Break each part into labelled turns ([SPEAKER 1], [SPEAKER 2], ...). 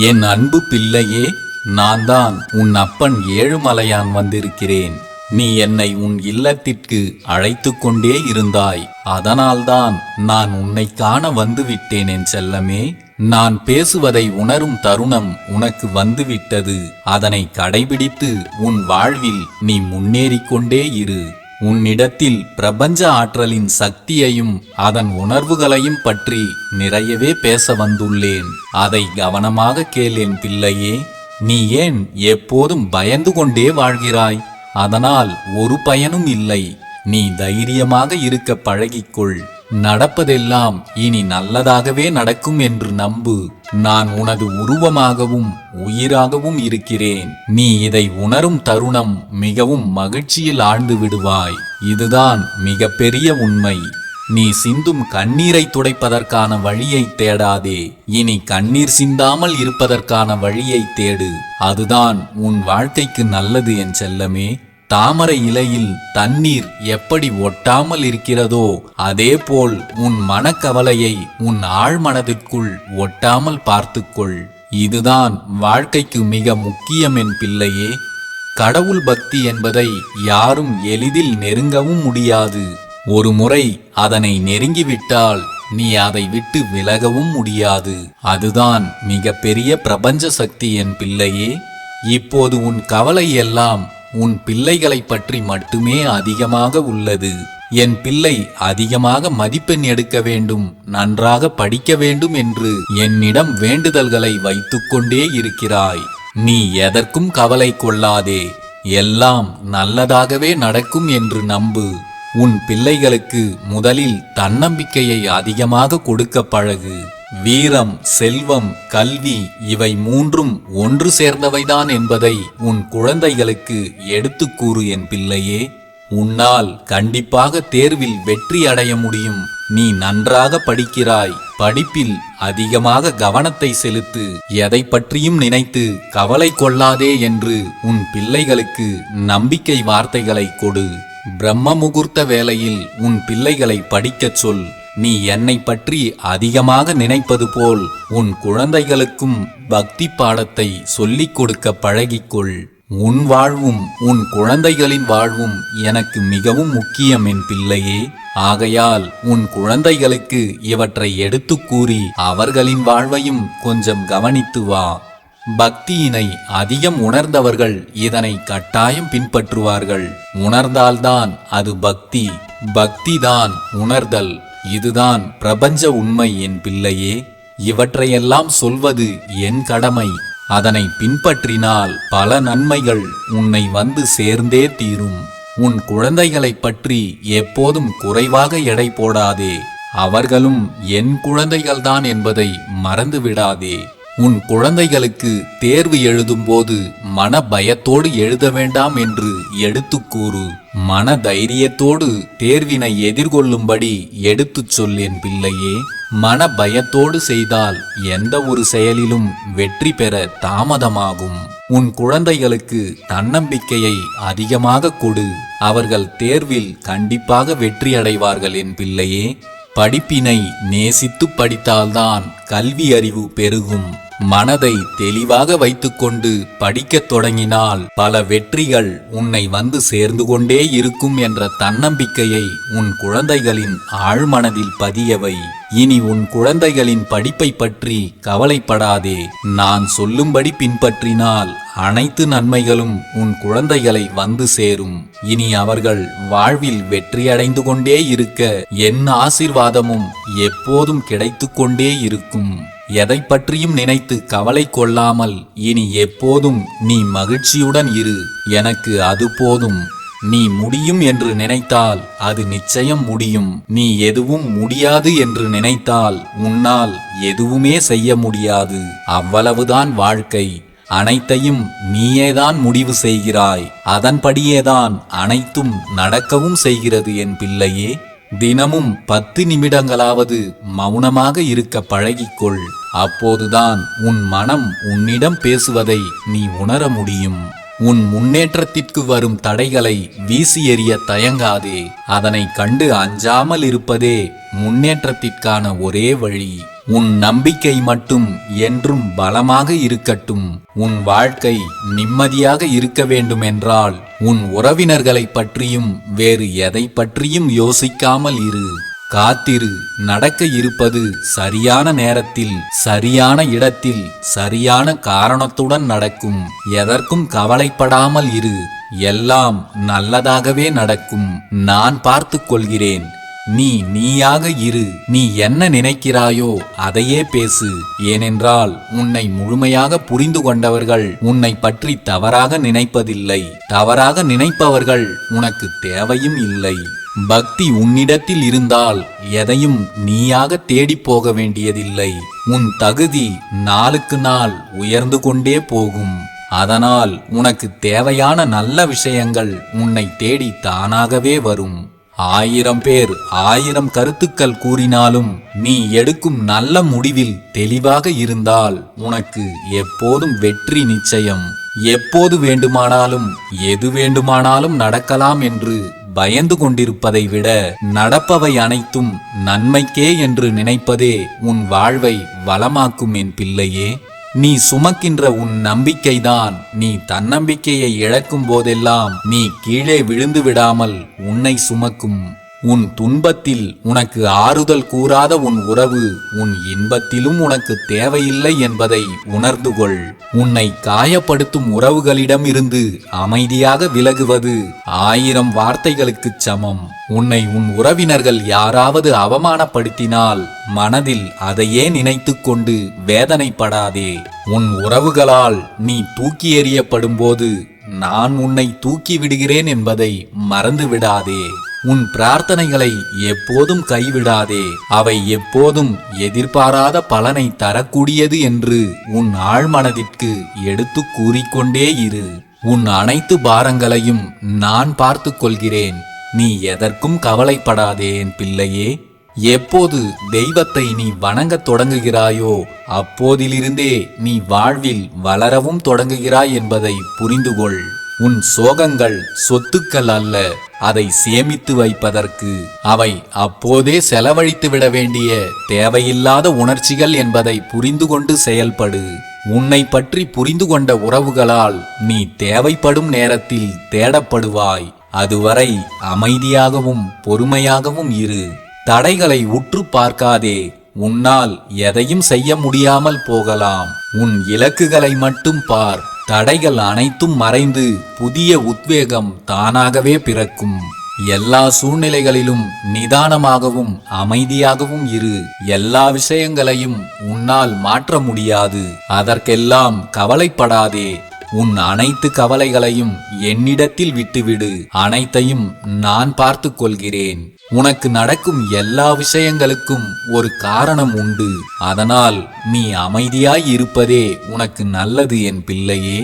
[SPEAKER 1] என் அன்பு பிள்ளையே நான் தான் உன் அப்பன் ஏழுமலையான் வந்திருக்கிறேன். நீ என்னை உன் இல்லத்திற்கு அழைத்து கொண்டே இருந்தாய். அதனால்தான் நான் உன்னை காண வந்துவிட்டேன் என் செல்லமே. நான் பேசுவதை உணரும் தருணம் உனக்கு வந்துவிட்டது. அதனை கடைபிடித்து உன் வாழ்வில் நீ முன்னேறிக் கொண்டே இரு. உன்னிடத்தில் பிரபஞ்ச ஆற்றலின் சக்தியையும் அதன் உணர்வுகளையும் பற்றி நிறையவே பேச வந்துள்ளேன். அதை கவனமாக கேளேன் பிள்ளையே. நீ ஏன் எப்போதும் பயந்து கொண்டே வாழ்கிறாய்? அதனால் ஒரு பயனும் இல்லை. நீ தைரியமாக இருக்க பழகிக்கொள். நடப்பதெல்லாம் இனி நல்லதாகவே நடக்கும் என்று நம்பு. நான் உனது உருவமாகவும் உயிராகவும் இருக்கிறேன். நீ இதை உணரும் தருணம் மிகவும் மகிழ்ச்சியில் ஆழ்ந்து விடுவாய். இதுதான் மிகப்பெரிய உண்மை. நீ சிந்தும் கண்ணீரை துடைப்பதற்கான வழியை தேடாதே. இனி கண்ணீர் சிந்தாமல் இருப்பதற்கான வழியை தேடு. அதுதான் உன் வாழ்க்கைக்கு நல்லது என் செல்லமே. தாமரை இலையில் தண்ணீர் எப்படி ஒட்டாமல் இருக்கிறதோ அதேபோல் உன் மனக்கவலையை உன் ஆழ்மனதிற்குள் ஒட்டாமல் பார்த்துக்கொள். இதுதான் வாழ்க்கைக்கு மிக முக்கியம் என் பிள்ளையே. கடவுள் பக்தி என்பதை யாரும் எளிதில் நெருங்கவும் முடியாது. ஒரு முறை அதனை நெருங்கிவிட்டால் நீ அதை விட்டு விலகவும் முடியாது. அதுதான் மிகப்பெரிய பிரபஞ்ச சக்தி என் பிள்ளையே. இப்போது உன் கவலை எல்லாம் உன் பிள்ளைகளை பற்றி மட்டுமே அதிகமாக உள்ளது. என் பிள்ளை அதிகமாக மதிப்பெண் எடுக்க வேண்டும் நன்றாக படிக்க வேண்டும் என்று என்னிடம் வேண்டுதல்களை வைத்துக்கொண்டே இருக்கிறாய். நீ எதற்கும் கவலை கொள்ளாதே. எல்லாம் நல்லதாகவே நடக்கும் என்று நம்பு. உன் பிள்ளைகளுக்கு முதலில் தன்னம்பிக்கையை அதிகமாக கொடுக்க பழகு. வீரம் செல்வம் கல்வி இவை மூன்றும் ஒன்று சேர்ந்தவைதான் என்பதை உன் குழந்தைகளுக்கு எடுத்துக்கூறு என் பிள்ளையே. உன்னால் கண்டிப்பாக தேர்வில் வெற்றி அடைய முடியும். நீ நன்றாக படிக்கிறாய். படிப்பில் அதிகமாக கவனத்தை செலுத்து. எதை பற்றியும் நினைத்து கவலை கொள்ளாதே என்று உன் பிள்ளைகளுக்கு நம்பிக்கை வார்த்தைகளை கொடு. பிரம்ம முகூர்த்த வேளையில் உன் பிள்ளைகளை படிக்கச் சொல். நீ என்னை பற்றி அதிகமாக நினைப்பது போல் உன் குழந்தைகளுக்கும் பக்தி பாடத்தை சொல்லிக் கொடுக்க பழகிக்கொள். உன் வாழ்வும் உன் குழந்தைகளின் வாழ்வும் எனக்கு மிகவும் முக்கியம் என் பிள்ளையே. ஆகையால் உன் குழந்தைகளுக்கு இவற்றை எடுத்து கூறி அவர்களின் வாழ்வையும் கொஞ்சம் கவனித்து வா. பக்தியினை அதிகம் உணர்ந்தவர்கள் இதனை கட்டாயம் பின்பற்றுவார்கள். உணர்ந்தால்தான் அது பக்தி. பக்திதான் உணர்தல். இதுதான் பிரபஞ்ச உண்மை என் பிள்ளையே. இவற்றையெல்லாம் சொல்வது என் கடமை. அதனை பின்பற்றினால் பல நன்மைகள் உன்னை வந்து சேர்ந்தே தீரும். உன் குழந்தைகளைப் பற்றி எப்போதும் குறைவாக எடை போடாதே. அவர்களும் என் குழந்தைகள்தான் என்பதை மறந்து விடாதே உன் குழந்தைகளுக்கு தேர்வு எழுதும்போது மன பயத்தோடு எழுத வேண்டாம் என்று எடுத்துக்கூறு மன தைரியத்தோடு தேர்வினை எதிர்கொள்ளும்படி எடுத்துச் சொல் என் பிள்ளையே. மன பயத்தோடு செய்தால் எந்த ஒரு செயலிலும் வெற்றி பெற தாமதமாகும். உன் குழந்தைகளுக்கு தன்னம்பிக்கையை அதிகமாக கொடு. அவர்கள் தேர்வில் கண்டிப்பாக வெற்றி அடைவார்கள் என் பிள்ளையே. படிப்பினை நேசித்து படித்தால்தான் கல்வி அறிவு பெருகும். மனதை தெளிவாக வைத்துக்கொண்டு படிக்கத் தொடங்கினால் பல வெற்றிகள் உன்னை வந்து சேர்ந்து கொண்டே இருக்கும் என்ற தன்னம்பிக்கையை உன் குழந்தைகளின் ஆழ்மனதில் பதியவை. இனி உன் குழந்தைகளின் படிப்பை பற்றி கவலைப்படாதே. நான் சொல்லும்படி பின்பற்றினால் அனைத்து நன்மைகளும் உன் குழந்தைகளை வந்து சேரும். இனி அவர்கள் வாழ்வில் வெற்றியடைந்து கொண்டே இருக்க என் ஆசிர்வாதமும் எப்போதும் கிடைத்து கொண்டே இருக்கும். எதை பற்றியும் நினைத்து கவலை கொள்ளாமல் இனி எப்போதும் நீ மகிழ்ச்சியுடன் இரு. எனக்கு அது போதும். நீ முடியும் என்று நினைத்தால் அது நிச்சயம் முடியும். நீ எதுவும் முடியாது என்று நினைத்தால் உன்னால் எதுவுமே செய்ய முடியாது. அவ்வளவுதான் வாழ்க்கை. அனைத்தையும் நீயேதான் முடிவு செய்கிறாய். அதன்படியேதான் அனைத்தும் நடக்கவும் செய்கிறது என் பிள்ளையே. தினமும் பத்து நிமிடங்களாவது மௌனமாக இருக்க பழகிக்கொள். அப்போதுதான் உன் மனம் உன்னிடம் பேசுவதை நீ உணர முடியும். உன் முன்னேற்றத்திற்கு வரும் தடைகளை வீசி எறிய தயங்காதே. அதனை கண்டு அஞ்சாமல் இருப்பதே முன்னேற்றத்திற்கான ஒரே வழி. உன் நம்பிக்கை மட்டும் என்றும் பலமாக இருக்கட்டும். உன் வாழ்க்கை நிம்மதியாக இருக்க வேண்டும் என்றால் உன் உறவினர்களை பற்றியும் வேறு எதை பற்றியும் யோசிக்காமல் இரு. காத்திரு. நடக்க இருப்பது சரியான நேரத்தில் சரியான இடத்தில் சரியான காரணத்துடன் நடக்கும். எதற்கும் கவலைப்படாமல் இரு. எல்லாம் நல்லதாகவே நடக்கும். நான் பார்த்து கொள்கிறேன். நீ நீயாக இரு. நீ என்ன நினைக்கிறாயோ அதையே பேசு. ஏனென்றால் உன்னை முழுமையாக புரிந்து கொண்டவர்கள் உன்னை பற்றி தவறாக நினைப்பதில்லை. தவறாக நினைப்பவர்கள் உனக்கு தேவையும் இல்லை. பக்தி உன்னிடத்தில் இருந்தால் எதையும் நீயாக தேடிப் போக வேண்டியதில்லை. உன் தகுதி நாளுக்கு நாள் உயர்ந்து கொண்டே போகும். அதனால் உனக்கு தேவையான நல்ல விஷயங்கள் உன்னை தேடி தானாகவே வரும். ஆயிரம் பேர் ஆயிரம் கருத்துக்கள் கூறினாலும் நீ எடுக்கும் நல்ல முடிவில் தெளிவாக இருந்தால் உனக்கு எப்போதும் வெற்றி நிச்சயம். எப்போது வேண்டுமானாலும் எது வேண்டுமானாலும் நடக்கலாம் என்று பயந்து கொண்டிருப்பதை விட நடப்பவை அனைத்தும் நன்மைக்கே என்று நினைப்பதே உன் வாழ்வை வளமாக்கும் என் பிள்ளையே. நீ சுமக்கின்ற உன் நம்பிக்கைதான். நீ தன்னம்பிக்கையை இழக்கும் போதெல்லாம் நீ கீழே விழுந்து விடாமல் உன்னை சுமக்கும். உன் துன்பத்தில் உனக்கு ஆறுதல் கூறாத உன் உறவு உன் இன்பத்திலும் உனக்கு தேவையில்லை என்பதை உணர்ந்து கொள். உன்னை காயப்படுத்தும் உறவுகளிடமிருந்து அமைதியாக விலகுவது ஆயிரம் வார்த்தைகளுக்குச் சமம். உன்னை உன் உறவினர்கள் யாராவது அவமானப்படுத்தினால் மனதில் அதையே நினைத்துக்கொண்டு வேதனைப்படாதே. உன் உறவுகளால் நீ தூக்கி எறியப்படும்போது நான் உன்னை தூக்கி விடுகிறேன் என்பதை மறந்து விடாதே உன் பிரார்த்தனைகளை எப்போதும் கைவிடாதே. அவை எப்போதும் எதிர்பாராத பலனை தரக்கூடியது என்று உன் ஆழ்மனதிற்கு எடுத்து கூறிக்கொண்டே இரு. உன் அனைத்து பாரங்களையும் நான் பார்த்துக் கொள்கிறேன். நீ எதற்கும் கவலைப்படாதே என் பிள்ளையே. எப்போது தெய்வத்தை நீ வணங்கத் தொடங்குகிறாயோ அப்போதிலிருந்தே நீ வாழ்வில் வளரவும் தொடங்குகிறாய் என்பதை புரிந்துகொள். உன் சோகங்கள் சொத்துக்கள் அல்ல அதை சேமித்து வைப்பதற்கு. அவை அப்போதே செலவழித்து விட வேண்டிய தேவையில்லாத உணர்ச்சிகள் என்பதை புரிந்து கொண்டு செயல்படு. உன்னை பற்றி புரிந்து கொண்ட உறவுகளால் நீ தேவைப்படும் நேரத்தில் தேடப்படுவாய். அதுவரை அமைதியாகவும் பொறுமையாகவும் இரு. தடைகளை உற்று பார்க்காதே உன்னால் எதையும் செய்ய முடியாமல் போகலாம். உன் இலக்குகளை மட்டும் பார். தடைகள் அனைத்தும் மறைந்து புதிய உத்வேகம் தானாகவே பிறக்கும். எல்லா சூழ்நிலைகளிலும் நிதானமாகவும் அமைதியாகவும் இரு. எல்லா விஷயங்களையும் உன்னால் மாற்ற முடியாது. அதற்கெல்லாம் கவலைப்படாதே. உன் அனைத்து கவலைகளையும் என்னிடத்தில் விட்டுவிடு. அனைத்தையும் நான் பார்த்து கொள்கிறேன். உனக்கு நடக்கும் எல்லா விஷயங்களுக்கும் ஒரு காரணம் உண்டு. அதனால் நீ அமைதியாய் இருப்பதே உனக்கு நல்லது என் பிள்ளையே.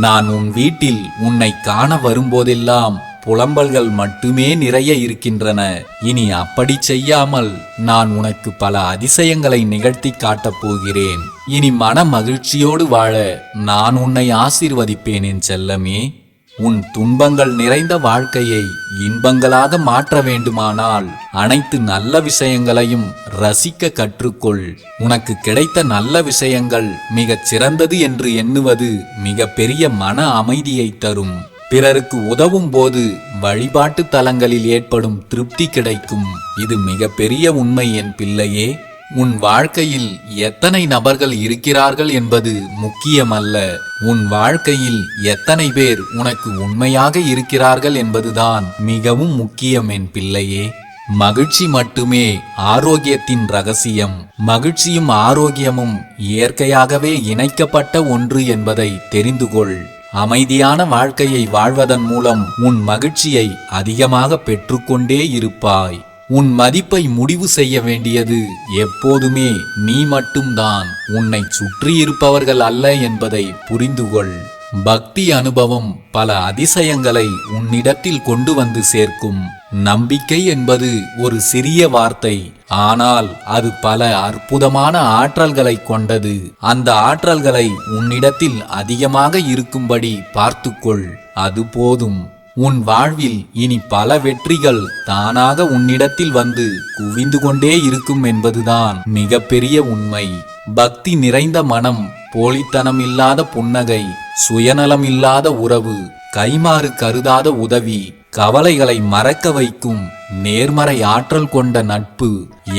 [SPEAKER 1] நான் உன் வீட்டில் உன்னை காண வரும்போதெல்லாம் புலம்பல்கள் மட்டுமே நிறைய இருக்கின்றன. இனி அப்படி செய்யாமல் நான் உனக்கு பல அதிசயங்களை நிகழ்த்தி காட்டப் போகிறேன். இனி மன மகிழ்ச்சியோடு வாழ நான் உன்னை ஆசீர்வதிப்பேன் என் செல்லமே. உன் துன்பங்கள் நிறைந்த வாழ்க்கையை இன்பங்களாக மாற்ற வேண்டுமானால் அனைத்து நல்ல விஷயங்களையும் ரசிக்க கற்றுக்கொள். உனக்கு கிடைத்த நல்ல விஷயங்கள் மிகச் சிறந்தது என்று எண்ணுவது மிகப்பெரிய மன அமைதியை தரும். பிறருக்கு உதவும் போது வழிபாட்டு தலங்களில் ஏற்படும் திருப்தி கிடைக்கும். இது மிகப்பெரிய உண்மை என் பிள்ளையே. உன் வாழ்க்கையில் எத்தனை நபர்கள் இருக்கிறார்கள் என்பது முக்கியமல்ல. உன் வாழ்க்கையில் எத்தனை பேர் உனக்கு உண்மையாக இருக்கிறார்கள் என்பதுதான் மிகவும் முக்கியம் என் பிள்ளையே. மகிழ்ச்சி மட்டுமே ஆரோக்கியத்தின் ரகசியம். மகிழ்ச்சியும் ஆரோக்கியமும் இயற்கையாகவே இணைக்கப்பட்ட ஒன்று என்பதை தெரிந்து கொள். அமைதியான வாழ்க்கையை வாழ்வதன் மூலம் உன் மகிழ்ச்சியை அதிகமாக பெற்றுக்கொண்டே இருப்பாய். உன் மதிப்பை முடிவு செய்ய வேண்டியது எப்போதுமே நீ மட்டும்தான். உன்னை சுற்றியிருப்பவர்கள் அல்ல என்பதை புரிந்துகொள். பக்தி அனுபவம் பல அதிசயங்களை உன்னிடத்தில் கொண்டு வந்து சேர்க்கும். நம்பிக்கை என்பது ஒரு சிறிய வார்த்தை. ஆனால் அது பல அற்புதமான ஆற்றல்களை கொண்டது. அந்த ஆற்றல்களை உன்னிடத்தில் அதிகமாக இருக்கும்படி பார்த்துக்கொள். அது போதும். உன் வாழ்வில் இனி பல வெற்றிகள் தானாக உன்னிடத்தில் வந்து குவிந்து கொண்டே இருக்கும் என்பதுதான் மிகப்பெரிய உண்மை. பக்தி நிறைந்த மனம் போலித்தனம் இல்லாத புன்னகை சுயநலம் இல்லாத உறவு கைமாறு கருதாத உதவி கவலைகளை மறக்க வைக்கும் நேர்மறை ஆற்றல் கொண்ட நட்பு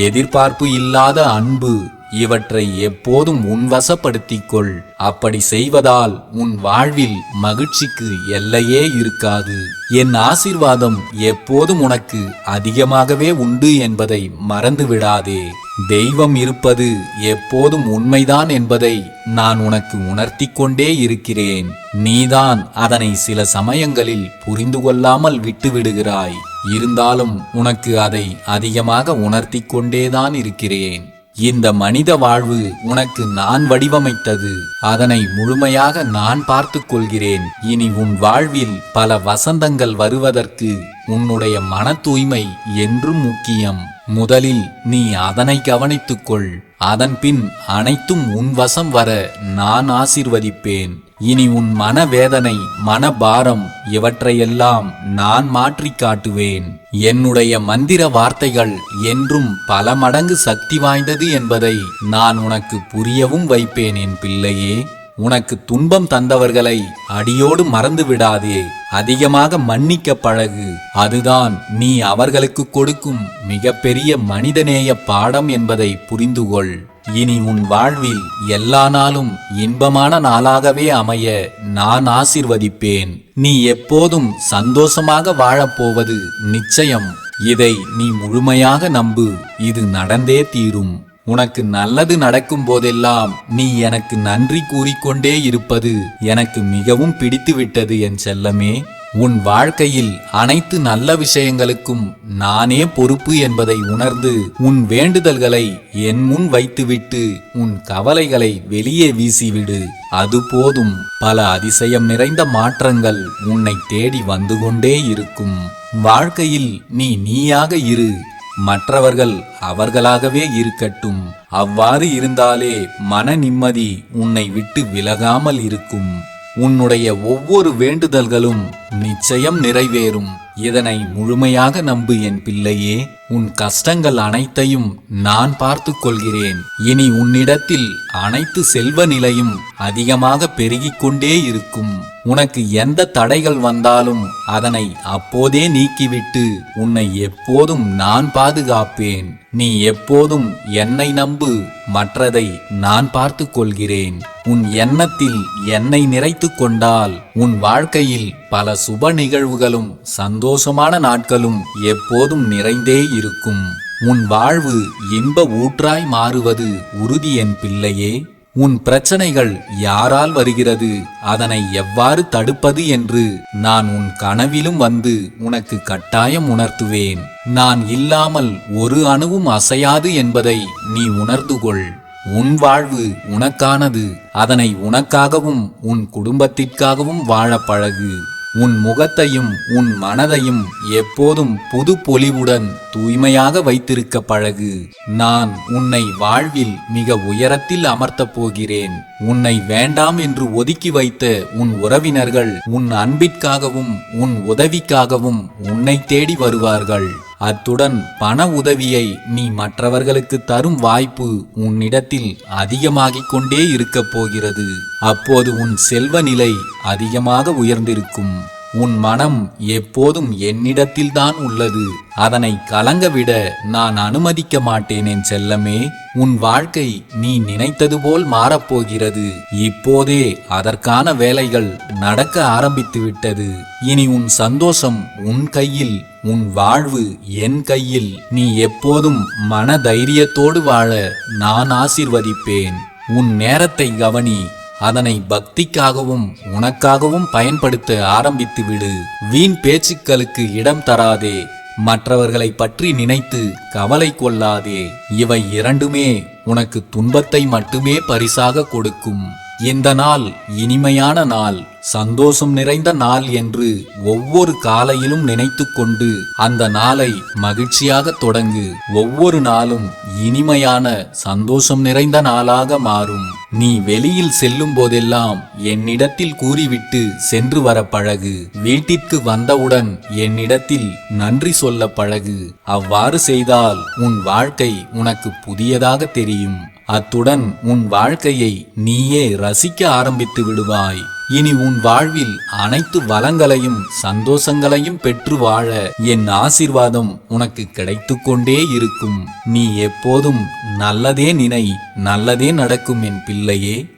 [SPEAKER 1] எதிர்பார்ப்பு இல்லாத அன்பு இவற்றை எப்போதும் உன்வசப்படுத்திக் கொள் அப்படி செய்வதால் உன் வாழ்வில் மகிழ்ச்சிக்கு எல்லையே இருக்காது. என் ஆசிர்வாதம் எப்போதும் உனக்கு அதிகமாகவே உண்டு என்பதை மறந்து விடாதே தெய்வம் இருப்பது எப்போதும் உண்மைதான் என்பதை நான் உனக்கு உணர்த்திக் கொண்டே இருக்கிறேன். நீதான் அதனை சில சமயங்களில் புரிந்து கொள்ளாமல் விட்டு விடுகிறாய் இருந்தாலும் உனக்கு அதை அதிகமாக உணர்த்திக் கொண்டேதான் இருக்கிறேன். இந்த மனித வாழ்வு உனக்கு நான் வடிவமைத்தது. அதனை முழுமையாக நான் பார்த்து கொள்கிறேன். இனி உன் வாழ்வில் பல வசந்தங்கள் வருவதற்கு உன்னுடைய மன தூய்மை என்றும் முக்கியம். முதலில் நீ அதனை கவனித்துக்கொள் அதன்பின் அனைத்தும் உன் வசம் வர நான் ஆசிர்வதிப்பேன். இனி உன் மனவேதனை மனபாரம் இவற்றையெல்லாம் நான் மாற்றி காட்டுவேன். என்னுடைய மந்திர வார்த்தைகள் என்றும் பல மடங்கு சக்தி வாய்ந்தது என்பதை நான் உனக்கு புரியவும் வைப்பேன் என் பிள்ளையே. உனக்கு துன்பம் தந்தவர்களை அடியோடு மறந்து விடாதே. அதிகமாக மன்னிக்க பழகு. அதுதான் நீ அவர்களுக்கு கொடுக்கும் மிகப்பெரிய மனிதநேய பாடம் என்பதை புரிந்துகொள். இனி உன் வாழ்வில் எல்லா நாளும் இன்பமான நாளாகவே அமைய நான் ஆசிர்வதிப்பேன். நீ எப்போதும் சந்தோஷமாக வாழப்போவது நிச்சயம். இதை நீ முழுமையாக நம்பு. இது நடந்தே தீரும். உனக்கு நல்லது நடக்கும் போதெல்லாம் நீ எனக்கு நன்றி கூறிக்கொண்டே இருப்பது எனக்கு மிகவும் பிடித்துவிட்டது என் செல்லமே. உன் வாழ்க்கையில் அனைத்து நல்ல விஷயங்களுக்கும் நானே பொறுப்பு என்பதை உணர்ந்து உன் வேண்டுதல்களை என் முன் வைத்துவிட்டு உன் கவலைகளை வெளியே வீசிவிடு. அது போதும். பல அதிசயம் நிறைந்த மாற்றங்கள் உன்னை தேடி வந்து கொண்டே இருக்கும். வாழ்க்கையில் நீ நீயாக இரு. மற்றவர்கள் அவர்களாகவே இருக்கட்டும். அவ்வாறு இருந்தாலே மன நிம்மதி உன்னை விட்டு விலகாமல் இருக்கும். உன்னுடைய ஒவ்வொரு வேண்டுதல்களும் நிச்சயம் நிறைவேறும். இதனை முழுமையாக நம்பு என் பிள்ளையே உன் கஷ்டங்கள் அனைத்தையும் நான் பார்த்து கொள்கிறேன். இனி உன்னிடத்தில் அனைத்து செல்வ நிலையும் அதிகமாக பெருகிக் கொண்டே இருக்கும். உனக்கு எந்த தடைகள் வந்தாலும் அதனை அப்போதே நீக்கிவிட்டு உன்னை எப்போதும் நான் பாதுகாப்பேன். நீ எப்போதும் என்னை நம்பு மற்றதை நான் பார்த்து கொள்கிறேன் உன் எண்ணத்தில் என்னை நிறைத்து கொண்டால் உன் வாழ்க்கையில் பல சுப நிகழ்வுகளும் சந்தோஷமான நாட்களும் எப்போதும் நிறைந்தே இருக்கும். உன் வாழ்வு இன்ப ஊற்றாய் மாறுவது உறுதி என் பிள்ளையே. உன் பிரச்சனைகள் யாரால் வருகிறது? அதனை எவ்வாறு தடுப்பது என்று நான் உன் கனவிலும் வந்து உனக்கு கட்டாயம் உணர்த்துவேன். நான் இல்லாமல் ஒரு அணுவும் அசையாது என்பதை நீ உணர்ந்து கொள். உன் வாழ்வு உனக்கானது. அதனை உனக்காகவும் உன் குடும்பத்திற்காகவும் வாழ பழகு. உன் முகத்தையும் உன் மனதையும் எப்போதும் புது பொலிவுடன் தூய்மையாக வைத்திருக்க பழகு. நான் உன்னை வாழ்வில் மிக உயரத்தில் அமர்த்தப் போகிறேன். உன்னை வேண்டாம் என்று ஒதுக்கி வைத்த உன் உறவினர்கள் உன் அன்பிற்காகவும் உன் உதவிக்காகவும் உன்னை தேடி வருவார்கள். அத்துடன் பண உதவியை நீ மற்றவர்களுக்கு தரும் வாய்ப்பு உன்னிடத்தில் அதிகமாகிக் கொண்டே இருக்கப் போகிறது. அப்போது உன் செல்வ நிலை அதிகமாக உயர்ந்திருக்கும். உன் மனம் எப்போதும் என்னிடத்தில்தான் உள்ளது. அதனை கலங்கவிட நான் அனுமதிக்க மாட்டேன் என் செல்லமே. உன் வாழ்க்கை நீ நினைத்தது போல் மாறப்போகிறது. இப்போதே அதற்கான வேலைகள் நடக்க ஆரம்பித்து விட்டது இனி உன் சந்தோஷம் உன் கையில் உன் வாழ்வு என் கையில். நீ எப்போதும் மன தைரியத்தோடு வாழ நான் ஆசிர்வதிப்பேன். உன் நேரத்தை கவனி. அதனை பக்திக்காகவும் உனக்காகவும் பயன்படுத்த ஆரம்பித்து விடு. வீண் பேச்சுக்களுக்கு இடம் தராதே. மற்றவர்களை பற்றி நினைத்து கவலை கொள்ளாதே. இவை இரண்டுமே உனக்கு துன்பத்தை மட்டுமே பரிசாக கொடுக்கும். இந்த நாள் இனிமையான நாள் சந்தோஷம் நிறைந்த நாள் என்று ஒவ்வொரு காலையிலும் நினைத்து கொண்டு அந்த நாளை மகிழ்ச்சியாக தொடங்கு. ஒவ்வொரு நாளும் இனிமையான சந்தோஷம் நிறைந்த நாளாக மாறும். நீ வெளியில் செல்லும் போதெல்லாம் என்னிடத்தில் கூறிவிட்டு சென்று வர பழகு. வீட்டிற்கு வந்தவுடன் என்னிடத்தில் நன்றி சொல்ல பழகு. அவ்வாறு செய்தால் உன் வாழ்க்கை உனக்கு புதியதாக தெரியும். அத்துடன் உன் வாழ்க்கையை நீயே ரசிக்க ஆரம்பித்து விடுவாய். இனி உன் வாழ்வில் அனைத்து வளங்களையும் சந்தோஷங்களையும் பெற்று வாழ என் ஆசிர்வாதம் உனக்கு கிடைத்து கொண்டே இருக்கும். நீ எப்போதும் நல்லதே நினை நல்லதே நடக்கும் என் பிள்ளையே.